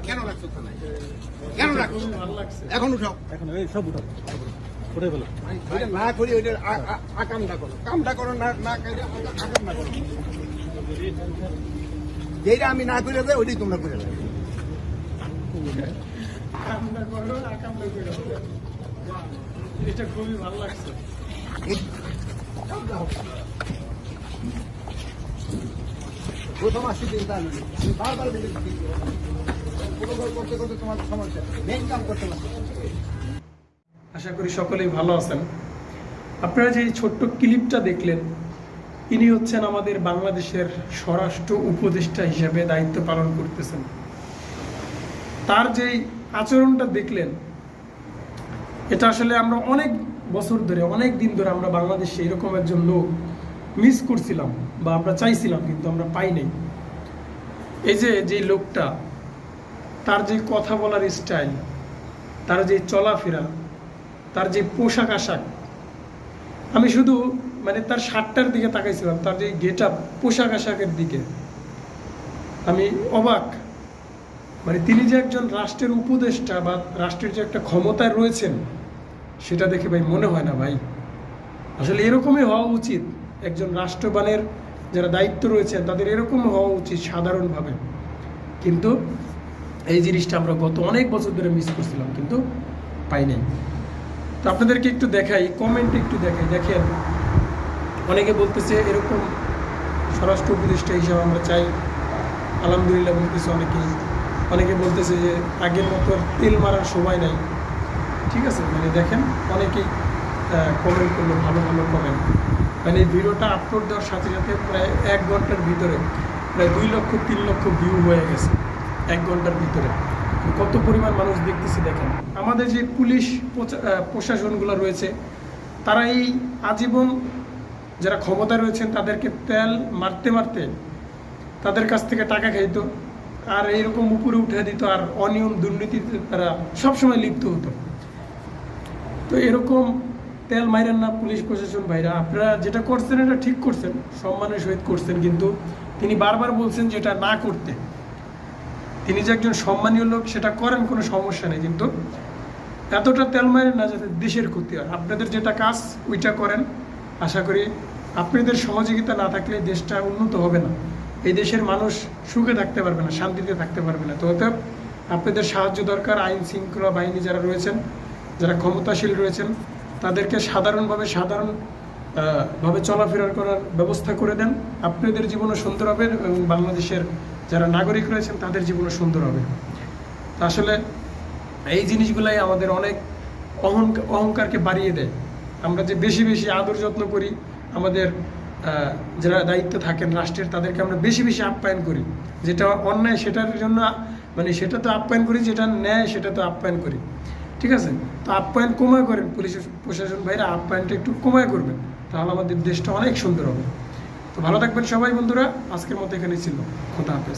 কেন? কেন? এখন উঠাও এখন সব উঠাও উঠে ফেলো না করি ওইটা আকামটা করো কামটা করো না না করে করো যেটা আমি না করে দেয় ওইটাই তোমরা করে দেবে। এটা খুবই ভালো লাগছে। প্রথম আসছি চিন্তা বারবার করতে করতে তোমার সমস্যা। মেন কাম করতে আশা করি সকলেই ভালো আছেন। আপনারা যে ছোট্ট ক্লিপটা দেখলেন ইনি হচ্ছেন আমাদের বাংলাদেশের স্বরাষ্ট্র উপদেষ্টা হিসেবে দায়িত্ব পালন করতেছেন। তার যেই আচরণটা দেখলেন, এটা আসলে আমরা অনেক বছর ধরে, অনেক দিন ধরে আমরা বাংলাদেশে এরকম একজন লোক মিস করছিলাম বা আমরা চাইছিলাম কিন্তু আমরা পাই নাই। এই যে যে লোকটা, তার যে কথা বলার স্টাইল তার যে চলাফেরা, তার যে পোশাক আশাক, আমি শুধু মানে তার শার্টটার দিকে তাকাইছিলাম, তার যে গেট আপ পোশাক আশাকের দিকে। আমি অবাক। মানে তিনি যে একজন রাষ্ট্রের উপদেষ্টা বা রাষ্ট্রের যে একটা ক্ষমতায় রয়েছেন, সেটা দেখে ভাই মনে হয় না ভাই। আসলে এরকমই হওয়া উচিত। একজন রাষ্ট্রবানের যারা দায়িত্ব রয়েছেন, তাদের এরকম হওয়া উচিত সাধারণভাবে। কিন্তু এই জিনিসটা আমরা গত অনেক বছর ধরে মিস করছিলাম, কিন্তু পাই নাই তো আপনাদেরকে একটু দেখাই কমেন্ট একটু দেখাই। দেখেন অনেকে বলতেছে এরকম স্বরাষ্ট্র উপদেষ্টা হিসাবে আমরা চাই। আলহামদুলিল্লাহ বলতেছে অনেকেই অনেকে বলতেছে যে আগের মতো তেল মারার সময় নাই। ঠিক আছে মানে দেখেন অনেকেই কমেন্ট করল, ভালো ভালো কমেন্ট মানে এই ভিডিওটা আপলোড দেওয়ার সাথে সাথে প্রায় এক ঘণ্টার ভিতরে, প্রায় দুই লক্ষ, তিন লক্ষ ভিউ হয়ে গেছে এক ঘণ্টার ভিতরে। কত পরিমাণ মানুষ দেখতেছি দেখেন। আমাদের যে পুলিশ প্রশাসনগুলো রয়েছে, তারা এই আজীবন যারা ক্ষমতায় রয়েছেন তাদেরকে তেল মারতে মারতে তাদের কাছ থেকে টাকা খাইত। আর এইরকম উপরে উঠে দিত আর অনিয়ম দুর্নীতিতে তারা সবসময় লিপ্ত হতো। তো এরকম তেল মাইরেন না পুলিশ প্রশাসন ভাইরা। আপনারা যেটা করছেন এটা ঠিক করছেন, সম্মানের সহিত করছেন, কিন্তু তিনি বারবার বলছেন যেটা না করতে। তিনি যে একজন সম্মানীয় লোক, সেটা করেন কোনো সমস্যা নেই, কিন্তু এতটা তেল মারেন না যাতে দেশের ক্ষতি হয়। আপনাদের যেটা কাজ, ওইটা করেন। আশা করি আপনাদের সহযোগিতা না থাকলে দেশটা উন্নত হবে না। এই দেশের মানুষ সুখে থাকতে পারবে না, শান্তিতে থাকতে পারবে না। তো অতএব আপনাদের সাহায্য দরকার, আইন শৃঙ্খলা বাহিনী যারা রয়েছেন, যারা ক্ষমতাশীল রয়েছেন, তাদেরকে সাধারণভাবে সাধারণ ভাবে চলাফেরা করার ব্যবস্থা করে দেন। আপনাদের জীবনও সুন্দর হবে এবং বাংলাদেশের যারা নাগরিক রয়েছেন, তাদের জীবনও সুন্দর হবে। আসলে এই জিনিসগুলাই আমাদের অনেক অহংকার অহংকারকে বাড়িয়ে দেয়। আমরা যে বেশি বেশি আদর যত্ন করি, আমাদের যারা দায়িত্বে থাকেন রাষ্ট্রের, তাদেরকে আমরা বেশি বেশি আপ্যায়ন করি। যেটা অন্যায়, সেটার জন্য মানে সেটা তো আপ্যায়ন করি, যেটা ন্যায়, সেটা তো আপ্যায়ন করি। ঠিক আছে? তো আপ্যায়ন কমায় করেন পুলিশ প্রশাসন ভাইরা, আপ্যায়নটা একটু কমায় করবেন, তাহলে আমাদের দেশটা অনেক সুন্দর হবে। তো ভালো থাকবেন সবাই বন্ধুরা, আজকের মতো এখানেই ছিল। খোদা হাফেজ।